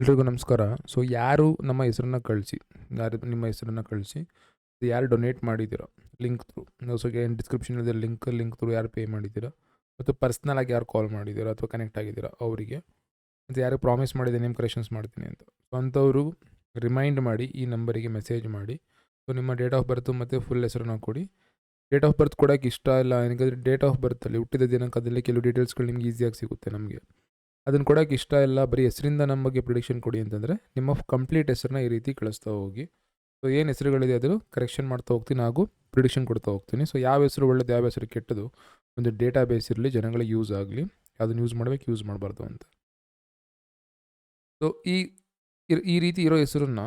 ಎಲ್ರಿಗೂ ನಮಸ್ಕಾರ. ಸೊ, ಯಾರು ನಮ್ಮ ಹೆಸರನ್ನ ಕಳಿಸಿ, ಯಾರು ನಿಮ್ಮ ಹೆಸರನ್ನ ಕಳಿಸಿ, ಯಾರು ಡೊನೇಟ್ ಮಾಡಿದ್ದೀರೋ ಲಿಂಕ್ ತ್ರೂ ಸೊ ಏನು ಡಿಸ್ಕ್ರಿಪ್ಷನಲ್ಲಿ ಲಿಂಕ್ ಲಿಂಕ್ ಥ್ರೂ ಯಾರು ಪೇ ಮಾಡಿದ್ದೀರೋ, ಮತ್ತು ಪರ್ಸ್ನಲ್ ಆಗಿ ಯಾರು ಕಾಲ್ ಮಾಡಿದ್ದೀರೋ, ಅಥವಾ ಕನೆಕ್ಟ್ ಆಗಿದ್ದೀರೋ ಅವರಿಗೆ, ಮತ್ತು ಯಾರು ಪ್ರಾಮಿಸ್ ಮಾಡಿದೆ ನೇಮ್ ಕರೆಕ್ಷನ್ಸ್ ಮಾಡ್ತೀನಿ ಅಂತ. ಸೊ, ಅಂಥವರು ರಿಮೈಂಡ್ ಮಾಡಿ, ಈ ನಂಬರಿಗೆ ಮೆಸೇಜ್ ಮಾಡಿ. ಸೊ, ನಿಮ್ಮ ಡೇಟ್ ಆಫ್ ಬರ್ತು ಮತ್ತು ಫುಲ್ ಹೆಸರನ್ನ ಕೊಡಿ. ಡೇಟ್ ಆಫ್ ಬರ್ತ್ ಕೊಡೋಕ್ಕೆ ಇಷ್ಟ ಇಲ್ಲ ಏನಕ್ಕೆ ಡೇಟ್ ಆಫ್ ಬರ್ತಲ್ಲಿ ಹುಟ್ಟಿದ ದಿನಾಂಕದಲ್ಲಿ ಕೆಲವು ಡೀಟೇಲ್ಸ್ಗಳು ನಿಮ್ಗೆ ಈಸಿಯಾಗಿ ಸಿಗುತ್ತೆ ನಮಗೆ. ಅದನ್ನು ಕೊಡೋಕ್ಕೆ ಇಷ್ಟ ಇಲ್ಲ, ಬರೀ ಹೆಸರಿಂದ ನಮ್ಮ ಬಗ್ಗೆ ಪ್ರಿಡಿಕ್ಷನ್ ಕೊಡಿ ಅಂತಂದರೆ ನಿಮ್ಮ ಕಂಪ್ಲೀಟ್ ಹೆಸರನ್ನ ಈ ರೀತಿ ಕಳಿಸ್ತಾ ಹೋಗಿ. ಸೊ ಏನು ಹೆಸರುಗಳಿದೆ ಅದು ಕರೆಕ್ಷನ್ ಮಾಡ್ತಾ ಹೋಗ್ತೀನಿ ಹಾಗೂ ಪ್ರಿಡಿಕ್ಷನ್ ಕೊಡ್ತಾ ಹೋಗ್ತೀನಿ. ಸೊ ಯಾವ ಹೆಸರು ಒಳ್ಳೇದು, ಯಾವ ಹೆಸರು ಕೆಟ್ಟದು ಒಂದು ಡೇಟಾ ಬೇಸ್ ಇರಲಿ, ಜನಗಳಿಗೆ ಯೂಸ್ ಆಗಲಿ, ಅದನ್ನು ಯೂಸ್ ಮಾಡಬೇಕು ಯೂಸ್ ಮಾಡಬಾರ್ದು ಅಂತ. ಸೊ ಈ ಈ ರೀತಿ ಇರೋ ಹೆಸರನ್ನ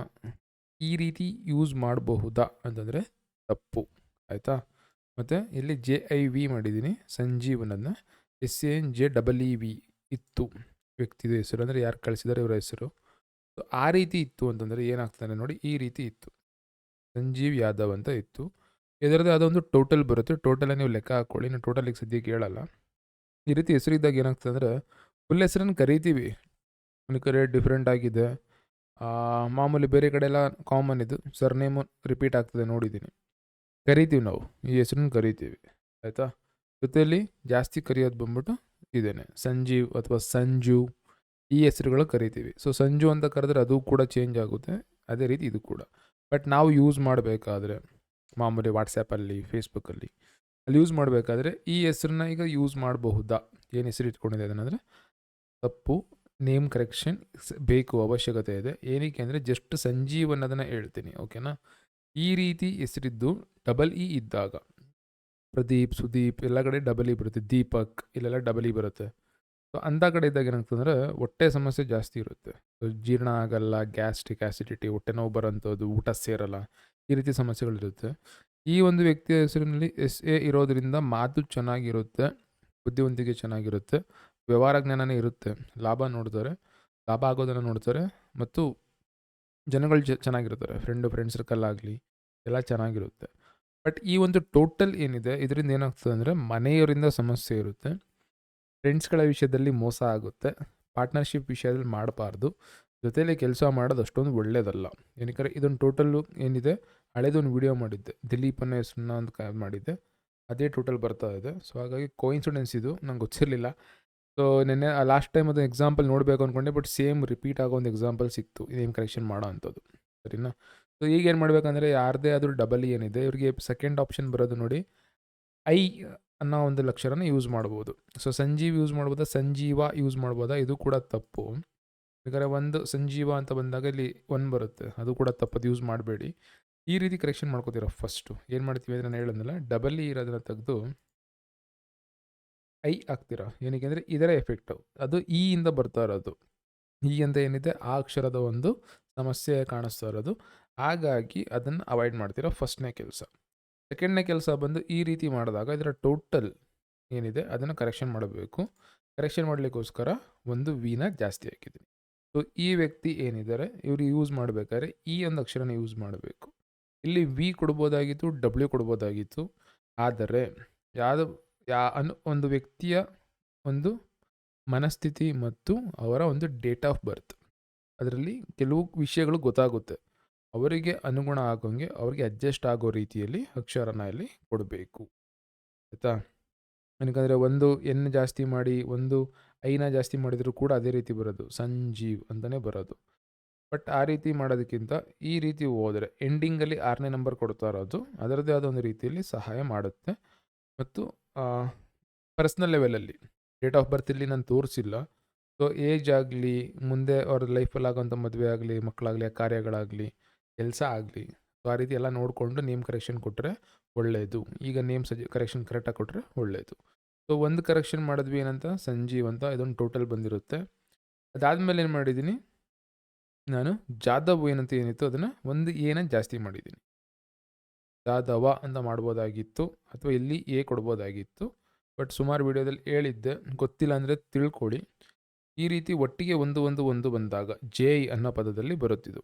ಈ ರೀತಿ ಯೂಸ್ ಮಾಡಬಹುದಾ ಅಂತಂದರೆ ತಪ್ಪು. ಆಯಿತಾ? ಮತ್ತು ಇಲ್ಲಿ ಜೆ ಐ ವಿ ಮಾಡಿದ್ದೀನಿ, ಸಂಜೀವನನ್ನು S N J double E V ಇತ್ತು ವ್ಯಕ್ತಿದ ಹೆಸರು ಅಂದರೆ ಯಾರು ಕಳಿಸಿದಾರೆ ಇವರ ಹೆಸರು. ಸೊ ಆ ರೀತಿ ಇತ್ತು ಅಂತಂದರೆ ಏನಾಗ್ತಾನೆ ನೋಡಿ ಈ ರೀತಿ ಇತ್ತು. ಸಂಜೀವ್ ಯಾದವ್ ಅಂತ ಇತ್ತು. ಇದರದ್ದು ಅದೊಂದು ಟೋಟಲ್ ಬರುತ್ತೆ. ಟೋಟಲ್ ನೀವು ಲೆಕ್ಕ ಹಾಕ್ಕೊಳ್ಳಿ ಟೋಟಲ್ ಈಗ ಸದ್ಯಕ್ಕೆ ಹೇಳಲ್ಲ. ಈ ರೀತಿ ಹೆಸರಿದ್ದಾಗ ಏನಾಗ್ತದೆ ಅಂದರೆ ಫುಲ್ ಹೆಸರನ್ನು ಕರಿತೀವಿ. ಕರೆ ಡಿಫ್ರೆಂಟ್ ಆಗಿದೆ. ಮಾಮೂಲಿ ಬೇರೆ ಕಡೆ ಎಲ್ಲ ಕಾಮನ್ ಇದು. ಸರ್ನೇಮು ರಿಪೀಟ್ ಆಗ್ತದೆ ನೋಡಿದ್ದೀನಿ. ಕರಿತೀವಿ ನಾವು. ಈ ಹೆಸರನ್ನು ಕರಿತೀವಿ. ಆಯಿತಾ? ಜೊತೆಯಲ್ಲಿ ಜಾಸ್ತಿ ಕರೆಯೋದು ಬಂದ್ಬಿಟ್ಟು ಇದೇನೆ. ಸಂಜೀವ್ ಅಥವಾ ಸಂಜು ಈ ಹೆಸರುಗಳು ಕರಿತೀವಿ. ಸೊ ಸಂಜು ಅಂತ ಕರೆದ್ರೆ ಅದು ಕೂಡ ಚೇಂಜ್ ಆಗುತ್ತೆ. ಅದೇ ರೀತಿ ಇದು ಕೂಡ. ಬಟ್ ನಾವು ಯೂಸ್ ಮಾಡಬೇಕಾದ್ರೆ ಮಾಮೂಲಿ ವಾಟ್ಸಪ್ಪಲ್ಲಿ ಫೇಸ್ಬುಕ್ಕಲ್ಲಿ ಅಲ್ಲಿ ಯೂಸ್ ಮಾಡಬೇಕಾದ್ರೆ ಈ ಹೆಸರನ್ನ ಈಗ ಯೂಸ್ ಮಾಡಬಹುದಾ? ಏನು ಹೆಸರು ಇಟ್ಕೊಂಡಿದೆ ಅದನ್ನಂದರೆ? ತಪ್ಪು. ನೇಮ್ ಕರೆಕ್ಷನ್ ಬೇಕು, ಅವಶ್ಯಕತೆ ಇದೆ. ಏನಕ್ಕೆ ಅಂದರೆ ಜಸ್ಟ್ ಸಂಜೀವ್ ಅನ್ನೋದನ್ನು ಹೇಳ್ತೀನಿ ಓಕೆನಾ ಈ ರೀತಿ ಹೆಸರಿದ್ದು ಡಬಲ್ ಇ ಇದ್ದಾಗ ಪ್ರದೀಪ್, ಸುದೀಪ್ ಎಲ್ಲ ಕಡೆ ಡಬಲ್ ಇ ಬರುತ್ತೆ. ದೀಪಕ್ ಇಲ್ಲೆಲ್ಲ ಡಬಲ್ ಇ ಬರುತ್ತೆ. ಸೊ ಅಂಥ ಕಡೆ ಇದ್ದಾಗ ಏನಾಗ್ತಂದ್ರೆ ಹೊಟ್ಟೆ ಸಮಸ್ಯೆ ಜಾಸ್ತಿ ಇರುತ್ತೆ. ಜೀರ್ಣ ಆಗಲ್ಲ ಗ್ಯಾಸ್ಟ್ರಿಕ್ ಆ್ಯಸಿಡಿಟಿ ಹೊಟ್ಟೆ ನೋವು ಬರೋಂಥದ್ದು, ಊಟ ಸೇರಲ್ಲ, ಈ ರೀತಿ ಸಮಸ್ಯೆಗಳಿರುತ್ತೆ ಈ ಒಂದು ವ್ಯಕ್ತಿಯ ಹೆಸರಿನಲ್ಲಿ ಎಸ್ ಎ ಇರೋದರಿಂದ ಮಾತು ಚೆನ್ನಾಗಿರುತ್ತೆ, ಬುದ್ಧಿವಂತಿಕೆ ಚೆನ್ನಾಗಿರುತ್ತೆ, ವ್ಯವಹಾರ ಜ್ಞಾನನೇ ಇರುತ್ತೆ. ಲಾಭ ನೋಡ್ತಾರೆ, ಲಾಭ ಆಗೋದನ್ನು ನೋಡ್ತಾರೆ ಮತ್ತು ಜನಗಳು ಚೆನ್ನಾಗಿರ್ತಾರೆ. ಫ್ರೆಂಡು ಫ್ರೆಂಡ್ ಸರ್ಕಲ್ ಆಗಲಿ, ಎಲ್ಲ ಚೆನ್ನಾಗಿರುತ್ತೆ. ಬಟ್ ಈ ಒಂದು ಟೋಟಲ್ ಏನಿದೆ, ಇದರಿಂದ ಏನಾಗ್ತದೆ ಅಂದರೆ ಮನೆಯವರಿಂದ ಸಮಸ್ಯೆ ಇರುತ್ತೆ. ಫ್ರೆಂಡ್ಸ್ಗಳ ವಿಷಯದಲ್ಲಿ ಮೋಸ ಆಗುತ್ತೆ. ಪಾರ್ಟ್ನರ್ಶಿಪ್ ವಿಷಯದಲ್ಲಿ ಮಾಡಬಾರ್ದು. ಜೊತೆಯಲ್ಲಿ ಕೆಲಸ ಮಾಡೋದು ಅಷ್ಟೊಂದು ಒಳ್ಳೆಯದಲ್ಲ ಏನಕ್ಕೆ ಇದೊಂದು ಟೋಟಲ್ಲು ಏನಿದೆ, ಹಳೇದೊಂದು ವಿಡಿಯೋ ಮಾಡಿದ್ದೆ. ದಿಲೀಪ್ ಅನ್ನೋ ಹೆಸರನ್ನ ಒಂದು ಕ, ಮಾಡಿದ್ದೆ. ಅದೇ ಟೋಟಲ್ ಬರ್ತಾ ಇದೆ. ಸೊ, ಹಾಗಾಗಿ ಕೋಇನ್ಸಿಡೆನ್ಸ್ ಇದು. ನಂಗೆ ಗೊತ್ತಿರಲಿಲ್ಲ. ಸೊ, ನಿನ್ನೆ ಲಾಸ್ಟ್ ಟೈಮ್ ಅದು ಎಕ್ಸಾಂಪಲ್ ನೋಡಬೇಕು ಅಂದ್ಕೊಂಡೆ ಬಟ್ ಸೇಮ್ ರಿಪೀಟ್ ಆಗೋ ಒಂದು ಎಕ್ಸಾಂಪಲ್ ಸಿಕ್ತು. ಇದೇನು ಕರೆಕ್ಷನ್ ಮಾಡೋ ಅಂಥದ್ದು. ಸರಿನಾ? ಸೊ ಈಗ ಏನು ಮಾಡಬೇಕಂದ್ರೆ ಯಾರದೇ ಆದರೂ ಡಬಲ್ ಏನಿದೆ, ಇವರಿಗೆ ಸೆಕೆಂಡ್ ಆಪ್ಷನ್ ಬರೋದು ನೋಡಿ, ಐ ಅನ್ನೋ ಒಂದು ಲಕ್ಷರನ ಯೂಸ್ ಮಾಡ್ಬೋದು. ಸೊ, ಸಂಜೀವ್ ಯೂಸ್ ಮಾಡ್ಬೋದಾ? ಸಂಜೀವ ಯೂಸ್ ಮಾಡ್ಬೋದಾ? ಇದು ಕೂಡ ತಪ್ಪು. ಯಾಕಂದರೆ ಒಂದು ಸಂಜೀವ ಅಂತ ಬಂದಾಗ ಇಲ್ಲಿ ಒನ್ ಬರುತ್ತೆ, ಅದು ಕೂಡ ತಪ್ಪದು ಯೂಸ್ ಮಾಡಬೇಡಿ. ಈ ರೀತಿ ಕರೆಕ್ಷನ್ ಮಾಡ್ಕೋತೀರ ಫಸ್ಟು ಏನು ಮಾಡ್ತೀವಿ ಅಂದರೆ ನಾನು ಹೇಳೋದಿಲ್ಲ ಡಬಲ್ ಇ ಇರೋದನ್ನ ತೆಗೆದು ಐ ಹಾಕ್ತೀರಾ? ಏನಕ್ಕೆ ಅಂದರೆ ಇದರ ಎಫೆಕ್ಟು ಅದು ಇ ಇಂದ ಬರ್ತಾ ಇರೋದು. ಈ ಅಂತ ಏನಿದೆ, ಆ ಅಕ್ಷರದ ಒಂದು ಸಮಸ್ಯೆ ಕಾಣಿಸ್ತಾ ಇರೋದು. ಹಾಗಾಗಿ ಅದನ್ನು ಅವಾಯ್ಡ್ ಮಾಡ್ತೀರಾ ಫಸ್ಟ್ನೇ ಕೆಲಸ. ಸೆಕೆಂಡ್ನೇ ಕೆಲಸ ಬಂದು ಈ ರೀತಿ ಮಾಡಿದಾಗ ಇದರ ಟೋಟಲ್ ಏನಿದೆ ಅದನ್ನು ಕರೆಕ್ಷನ್ ಮಾಡಬೇಕು. ಕರೆಕ್ಷನ್ ಮಾಡಲಿಕ್ಕೋಸ್ಕರ ಒಂದು ವಿನ ಜಾಸ್ತಿ ಹಾಕಿದ್ದೀನಿ. ಸೊ ಈ ವ್ಯಕ್ತಿ ಏನಿದ್ದಾರೆ, ಇವರು ಯೂಸ್ ಮಾಡಬೇಕಾದ್ರೆ ಈ ಒಂದು ಅಕ್ಷರನ ಯೂಸ್ ಮಾಡಬೇಕು. ಇಲ್ಲಿ ವಿ ಕೊಡ್ಬೋದಾಗಿತ್ತು ಡಬ್ಲ್ಯೂ ಕೊಡ್ಬೋದಾಗಿತ್ತು. ಆದರೆ ಯಾವ ಯಾ, ಅನ್, ಒಂದು ವ್ಯಕ್ತಿಯ ಒಂದು ಮನಸ್ಥಿತಿ ಮತ್ತು ಅವರ ಒಂದು ಡೇಟ್ ಆಫ್ ಬರ್ತ್ ಅದರಲ್ಲಿ ಕೆಲವು ವಿಷಯಗಳು ಗೊತ್ತಾಗುತ್ತೆ. ಅವರಿಗೆ ಅನುಗುಣ ಆಗೋಂಗೆ ಅವರಿಗೆ ಅಡ್ಜಸ್ಟ್ ಆಗೋ ರೀತಿಯಲ್ಲಿ ಅಕ್ಷರನ ಇಲ್ಲಿ ಕೊಡಬೇಕು. ಆಯಿತಾ? ಏನಕ್ಕಂದರೆ ಒಂದು ಎನ್ ಜಾಸ್ತಿ ಮಾಡಿ ಒಂದು ಐನ ಜಾಸ್ತಿ ಮಾಡಿದರೂ ಕೂಡ ಅದೇ ರೀತಿ ಬರೋದು. ಸಂಜೀವ್ ಅಂತಲೇ ಬರೋದು. ಬಟ್ ಆ ರೀತಿ ಮಾಡೋದಕ್ಕಿಂತ ಈ ರೀತಿ ಹೋದರೆ ಎಂಡಿಂಗಲ್ಲಿ ಆರನೇ ನಂಬರ್ ಕೊಡ್ತಾ ಇರೋದು ಅದರದ್ದೇ ಆದ ಒಂದು ರೀತಿಯಲ್ಲಿ ಸಹಾಯ ಮಾಡುತ್ತೆ. ಮತ್ತು ಪರ್ಸ್ನಲ್ ಲೆವೆಲಲ್ಲಿ ಡೇಟ್ ಆಫ್ ಬರ್ತ್ ಇಲ್ಲಿ ನಾನು ತೋರಿಸಿಲ್ಲ. ಸೊ ಏಜ್ ಆಗಲಿ, ಮುಂದೆ ಅವ್ರ ಲೈಫಲ್ಲಿ ಆಗೋಂಥ ಮದುವೆ ಆಗಲಿ, ಮಕ್ಕಳಾಗಲಿ ಕಾರ್ಯಗಳಾಗಲಿ ಕೆಲಸ ಆಗಲಿ. ಸೊ ಆ ರೀತಿ ಎಲ್ಲ ನೋಡಿಕೊಂಡು ನೇಮ್ ಕರೆಕ್ಷನ್ ಕೊಟ್ಟರೆ ಒಳ್ಳೆಯದು ಈಗ ನೇಮ್ ಸಜೆ ಕರೆಕ್ಷನ್ ಕರೆಕ್ಟಾಗಿ ಕೊಟ್ಟರೆ ಒಳ್ಳೆಯದು ಸೊ ಒಂದು ಕರೆಕ್ಷನ್ ಮಾಡಿದ್ವಿ ಏನಂತ? ಸಂಜೀವ್ ಅಂತ. ಇದೊಂದು ಟೋಟಲ್ ಬಂದಿರುತ್ತೆ. ಅದಾದಮೇಲೆ ಏನು ಮಾಡಿದ್ದೀನಿ? ನಾನು ಜಾದವ್ ಏನಂತ ಏನಿತ್ತು, ಅದನ್ನು ಒಂದು ಏನ ಜಾಸ್ತಿ ಮಾಡಿದ್ದೀನಿ. ಜಾದವ ಅಂತ ಮಾಡ್ಬೋದಾಗಿತ್ತು ಅಥವಾ ಇಲ್ಲಿ ಎ ಕೊಡ್ಬೋದಾಗಿತ್ತು. ಬಟ್ ಸುಮಾರು ವಿಡಿಯೋದಲ್ಲಿ ಹೇಳಿದ್ದೆ. ಗೊತ್ತಿಲ್ಲ ಅಂದರೆ ತಿಳ್ಕೊಳ್ಳಿ. ಈ ರೀತಿ ಒಟ್ಟಿಗೆ ಒಂದು ಒಂದು ಒಂದು ಬಂದಾಗ ಜೆ ಅನ್ನೋ ಪದದಲ್ಲಿ ಬರುತ್ತಿದ್ದು.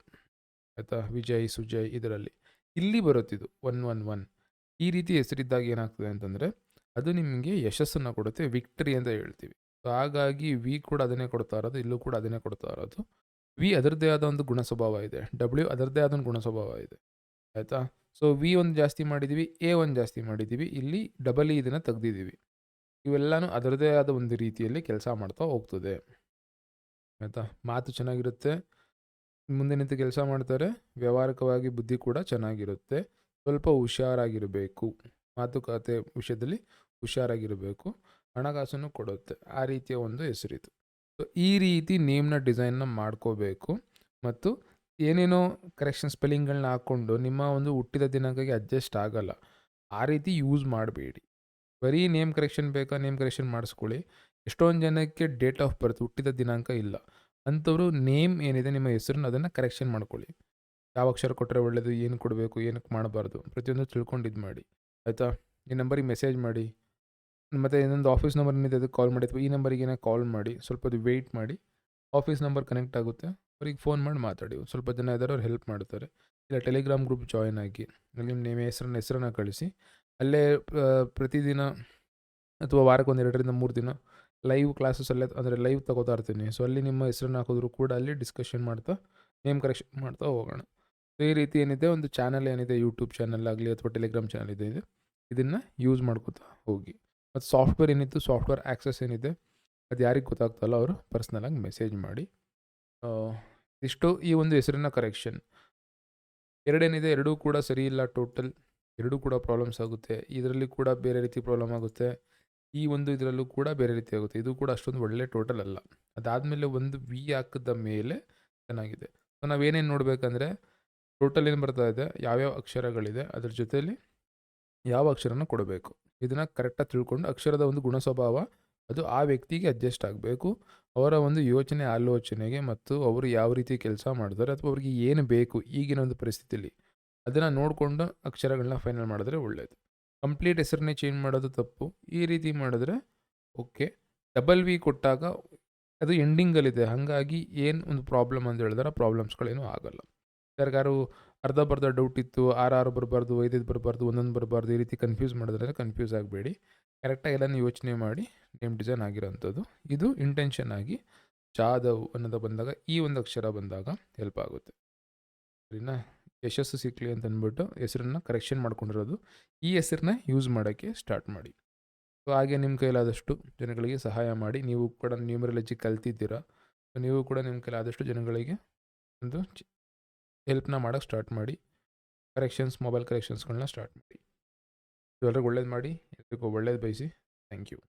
ಆಯಿತಾ? ವಿಜಯ್, ಸುಜಯ್ ಇದರಲ್ಲಿ. ಇಲ್ಲಿ ಬರುತ್ತಿದ್ದು ಒನ್ ಒನ್ ಒನ್. ಈ ರೀತಿ ಹೆಸರಿದ್ದಾಗ ಏನಾಗ್ತದೆ ಅಂತಂದರೆ, ಅದು ನಿಮಗೆ ಯಶಸ್ಸನ್ನು ಕೊಡುತ್ತೆ, ವಿಕ್ಟರಿ ಅಂತ ಹೇಳ್ತೀವಿ. ಹಾಗಾಗಿ ವಿ ಕೂಡ ಅದನ್ನೇ ಕೊಡ್ತಾ ಇರೋದು, ಇಲ್ಲೂ ಕೂಡ ಅದನ್ನೇ ಕೊಡ್ತಾ ಇರೋದು. ವಿ ಅದರದ್ದೇ ಆದ ಒಂದು ಗುಣ ಸ್ವಭಾವ ಇದೆ ಡಬ್ಲ್ಯೂ ಅದರದ್ದೇ ಆದ ಒಂದು ಗುಣ ಸ್ವಭಾವ ಇದೆ. ಆಯಿತಾ? ಸೊ ವಿ ಒಂದು ಜಾಸ್ತಿ ಮಾಡಿದ್ದೀವಿ ಎ ಒಂದು ಜಾಸ್ತಿ ಮಾಡಿದ್ದೀವಿ ಇಲ್ಲಿ ಡಬಲ್ ಇ ಇದನ್ನು ತೆಗ್ದಿದ್ದೀವಿ ಇವೆಲ್ಲನೂ ಅದರದೇ ಆದ ಒಂದು ರೀತಿಯಲ್ಲಿ ಕೆಲಸ ಮಾಡ್ತಾ ಹೋಗ್ತದೆ. ಆಯಿತಾ? ಮಾತು ಚೆನ್ನಾಗಿರುತ್ತೆ. ಮುಂದೆ ನಿಂತು ಕೆಲಸ ಮಾಡ್ತಾರೆ, ವ್ಯವಹಾರಿಕವಾಗಿ ಬುದ್ಧಿ ಕೂಡ ಚೆನ್ನಾಗಿರುತ್ತೆ. ಸ್ವಲ್ಪ ಹುಷಾರಾಗಿರಬೇಕು. ಮಾತುಕತೆ ವಿಷಯದಲ್ಲಿ ಹುಷಾರಾಗಿರಬೇಕು. ಹಣಕಾಸನ್ನು ಕೊಡುತ್ತೆ. ಆ ರೀತಿಯ ಒಂದು ಹೆಸರಿತು ಸೊ ಈ ರೀತಿ ನೇಮ್ನ ಡಿಸೈನ್ನ ಮಾಡ್ಕೋಬೇಕು. ಮತ್ತು ಏನೇನೋ ಕರೆಕ್ಷನ್ ಸ್ಪೆಲ್ಲಿಂಗ್ಗಳನ್ನ ಹಾಕ್ಕೊಂಡು ನಿಮ್ಮ ಒಂದು ಹುಟ್ಟಿದ ದಿನಾಂಕಕ್ಕೆ ಅಡ್ಜಸ್ಟ್ ಆಗಲ್ಲ. ಆ ರೀತಿ ಯೂಸ್ ಮಾಡಬೇಡಿ. ಬರೀ ನೇಮ್ ಕರೆಕ್ಷನ್ ಬೇಕಾ? ನೇಮ್ ಕರೆಕ್ಷನ್ ಮಾಡಿಸ್ಕೊಳ್ಳಿ. ಎಷ್ಟೊಂದು ಜನಕ್ಕೆ ಡೇಟ್ ಆಫ್ ಬರ್ತ್ ಹುಟ್ಟಿದ ದಿನಾಂಕ ಇಲ್ಲ. ಅಂಥವ್ರು ನೇಮ್ ಏನಿದೆ, ನಿಮ್ಮ ಹೆಸರನ್ನ ಅದನ್ನು ಕರೆಕ್ಷನ್ ಮಾಡ್ಕೊಳ್ಳಿ. ಯಾವ ಅಕ್ಷರ ಕೊಟ್ಟರೆ ಒಳ್ಳೆಯದು ಏನು ಕೊಡಬೇಕು, ಏನಕ್ಕೆ ಮಾಡಬಾರ್ದು ಪ್ರತಿಯೊಂದು ತಿಳ್ಕೊಂಡು ಇದು ಮಾಡಿ. ಆಯಿತಾ? ಈ ನಂಬರಿಗೆ ಮೆಸೇಜ್ ಮಾಡಿ. ಮತ್ತು ಇನ್ನೊಂದು ಆಫೀಸ್ ನಂಬರ್ ಏನಿದೆ ಅದಕ್ಕೆ ಕಾಲ್ ಮಾಡಿ, ಅಥವಾ ಈ ನಂಬರಿಗೆ ಏನೋ ಕಾಲ್ ಮಾಡಿ, ಸ್ವಲ್ಪ ಅದು ವೆಯ್ಟ್ ಮಾಡಿ. ಆಫೀಸ್ ನಂಬರ್ ಕನೆಕ್ಟ್ ಆಗುತ್ತೆ. ಅವ್ರಿಗೆ ಫೋನ್ ಮಾಡಿ ಮಾತಾಡಿ. ಸ್ವಲ್ಪ ಜನ ಇದ್ದಾರೆ, ಅವ್ರು ಹೆಲ್ಪ್ ಮಾಡ್ತಾರೆ. ಇಲ್ಲ ಟೆಲಿಗ್ರಾಮ್ ಗ್ರೂಪ್ ಜಾಯ್ನ್ ಆಗಿ ನಿಮ್ಮ ನೇಮ್, ಹೆಸರನ್ನ ಹೆಸರನ್ನ ಕಳಿಸಿ. ಅಲ್ಲೇ ಪ್ರತಿದಿನ ಅಥವಾ ವಾರಕ್ಕೆ ಒಂದು ಎರಡರಿಂದ ಮೂರು ದಿನ ಲೈವ್ ಕ್ಲಾಸಸ್ಸಲ್ಲೇ ಅಂದರೆ ಲೈವ್ ತಗೋತಾ ಇರ್ತೀನಿ. ಸೊ ಅಲ್ಲಿ ನಿಮ್ಮ ಹೆಸರನ್ನ ಹಾಕಿದ್ರು ಕೂಡ ಅಲ್ಲಿ ಡಿಸ್ಕಷನ್ ಮಾಡ್ತಾ ನೇಮ್ ಕರೆಕ್ಷನ್ ಮಾಡ್ತಾ ಹೋಗೋಣ. ಸೊ ಈ ರೀತಿ ಏನಿದೆ, ಒಂದು ಚಾನಲ್ ಏನಿದೆ ಯೂಟ್ಯೂಬ್ ಚಾನಲ್ ಆಗಲಿ ಅಥವಾ ಟೆಲಿಗ್ರಾಮ್ ಚಾನಲ್ ಇದೆ, ಇದು. ಇದನ್ನು ಯೂಸ್ ಮಾಡ್ಕೋತಾ ಹೋಗಿ. ಮತ್ತು ಸಾಫ್ಟ್ವೇರ್ ಏನಿತ್ತು ಸಾಫ್ಟ್ವೇರ್ ಆ್ಯಕ್ಸಸ್ ಏನಿದೆ, ಅದು ಯಾರಿಗೆ ಗೊತ್ತಾಗ್ತಲ್ಲ ಅವರು ಪರ್ಸ್ನಲಾಗಿ ಮೆಸೇಜ್ ಮಾಡಿ. ಇಷ್ಟು ಈ ಒಂದು ಹೆಸರಿನ ಕರೆಕ್ಷನ್ ಎರಡೇನಿದೆ, ಎರಡೂ ಕೂಡ ಸರಿ ಇಲ್ಲ ಟೋಟಲ್ ಎರಡೂ ಕೂಡ ಪ್ರಾಬ್ಲಮ್ಸ್ ಆಗುತ್ತೆ. ಇದರಲ್ಲಿ ಕೂಡ ಬೇರೆ ರೀತಿ ಪ್ರಾಬ್ಲಮ್ ಆಗುತ್ತೆ. ಈ ಒಂದು ಇದರಲ್ಲೂ ಕೂಡ ಬೇರೆ ರೀತಿ ಆಗುತ್ತೆ. ಇದು ಕೂಡ ಅಷ್ಟೊಂದು ಒಳ್ಳೆ ಟೋಟಲ್ ಅಲ್ಲ. ಅದಾದಮೇಲೆ ಒಂದು ವಿ ಹಾಕಿದ ಮೇಲೆ ಚೆನ್ನಾಗಿದೆ. ಸೊ ನಾವೇನೇನು ನೋಡಬೇಕಂದ್ರೆ ಟೋಟಲ್ ಏನು ಬರ್ತಾ ಇದೆ? ಯಾವ್ಯಾವ ಅಕ್ಷರಗಳಿದೆ? ಅದ್ರ ಜೊತೆಯಲ್ಲಿ ಯಾವ ಅಕ್ಷರನ ಕೊಡಬೇಕು? ಇದನ್ನು ಕರೆಕ್ಟಾಗಿ ತಿಳ್ಕೊಂಡು ಅಕ್ಷರದ ಒಂದು ಗುಣ ಸ್ವಭಾವ ಅದು ಆ ವ್ಯಕ್ತಿಗೆ ಅಡ್ಜಸ್ಟ್ ಆಗಬೇಕು. ಅವರ ಒಂದು ಯೋಚನೆ, ಆಲೋಚನೆಗೆ ಮತ್ತು ಅವರು ಯಾವ ರೀತಿ ಕೆಲಸ ಮಾಡ್ತಾರೆ ಅಥವಾ ಅವ್ರಿಗೆ ಏನು ಬೇಕು ಈಗಿನ ಒಂದು ಪರಿಸ್ಥಿತಿಯಲ್ಲಿ ಅದನ್ನು ನೋಡಿಕೊಂಡು ಅಕ್ಷರಗಳನ್ನ ಫೈನಲ್ ಮಾಡಿದ್ರೆ ಒಳ್ಳೆಯದು ಕಂಪ್ಲೀಟ್ ಹೆಸರನ್ನೇ ಚೇಂಜ್ ಮಾಡೋದು ತಪ್ಪು. ಈ ರೀತಿ ಮಾಡಿದ್ರೆ ಓಕೆ ಡಬಲ್ ವಿ ಕೊಟ್ಟಾಗ ಅದು ಎಂಡಿಂಗಲ್ಲಿದೆ ಹಾಗಾಗಿ ಏನು ಒಂದು ಪ್ರಾಬ್ಲಮ್ ಅಂತ ಹೇಳಿದ್ರೆ ಪ್ರಾಬ್ಲಮ್ಸ್ಗಳೇನೂ ಆಗಲ್ಲ. ಯಾರಿಗಾರು ಅರ್ಧ ಬರ್ಧ ಡೌಟ್ ಇತ್ತು ಆರು ಆರು ಬರಬಾರ್ದು, ಐದೈದು ಬರಬಾರ್ದು, ಒಂದೊಂದು ಬರಬಾರ್ದು, ಈ ರೀತಿ ಕನ್ಫ್ಯೂಸ್ ಮಾಡಿದ್ರೆ ಕನ್ಫ್ಯೂಸ್ ಆಗಬೇಡಿ. ಕರೆಕ್ಟಾಗಿ ಎಲ್ಲನೂ ಯೋಚನೆ ಮಾಡಿ ನೇಮ್ ಡಿಸೈನ್ ಆಗಿರೋಂಥದ್ದು. ಇದು ಇಂಟೆನ್ಷನ್ ಆಗಿ ಜಾದವ್ ಅನ್ನೋದು ಬಂದಾಗ, ಈ ಒಂದು ಅಕ್ಷರ ಬಂದಾಗ ಹೆಲ್ಪ್ ಆಗುತ್ತೆ. ಸರಿನಾ? ಯಶಸ್ಸು ಸಿಕ್ಕಲಿ ಅಂತ ಅಂದ್ಬಿಟ್ಟು ಹೆಸರನ್ನ ಕರೆಕ್ಷನ್ ಮಾಡ್ಕೊಂಡಿರೋದು. ಈ ಹೆಸರನ್ನ ಯೂಸ್ ಮಾಡೋಕ್ಕೆ ಸ್ಟಾರ್ಟ್ ಮಾಡಿ. ಸೊ ಹಾಗೆ ನಿಮ್ಮ ಕೈಲಾದಷ್ಟು ಜನಗಳಿಗೆ ಸಹಾಯ ಮಾಡಿ. ನೀವು ಕೂಡ ನ್ಯೂಮರಲಜಿ ಕಲ್ತಿದ್ದೀರಾ. ಸೊ ನೀವು ಕೂಡ ನಿಮ್ಮ ಕೈಲಾದಷ್ಟು ಜನಗಳಿಗೆ ಒಂದು ಹೆಲ್ಪ್ನ ಮಾಡೋಕ್ಕೆ ಸ್ಟಾರ್ಟ್ ಮಾಡಿ. ಕರೆಕ್ಷನ್ಸ್ ಮೊಬೈಲ್ ಕರೆಕ್ಷನ್ಸ್ಗಳನ್ನ ಸ್ಟಾರ್ಟ್ ಮಾಡಿ. ಎಲ್ಲರಿಗೂ ಒಳ್ಳೇದು ಮಾಡಿ. ಎಲ್ರಿಗೂ ಒಳ್ಳೇದು ಬಯಸಿ. Thank you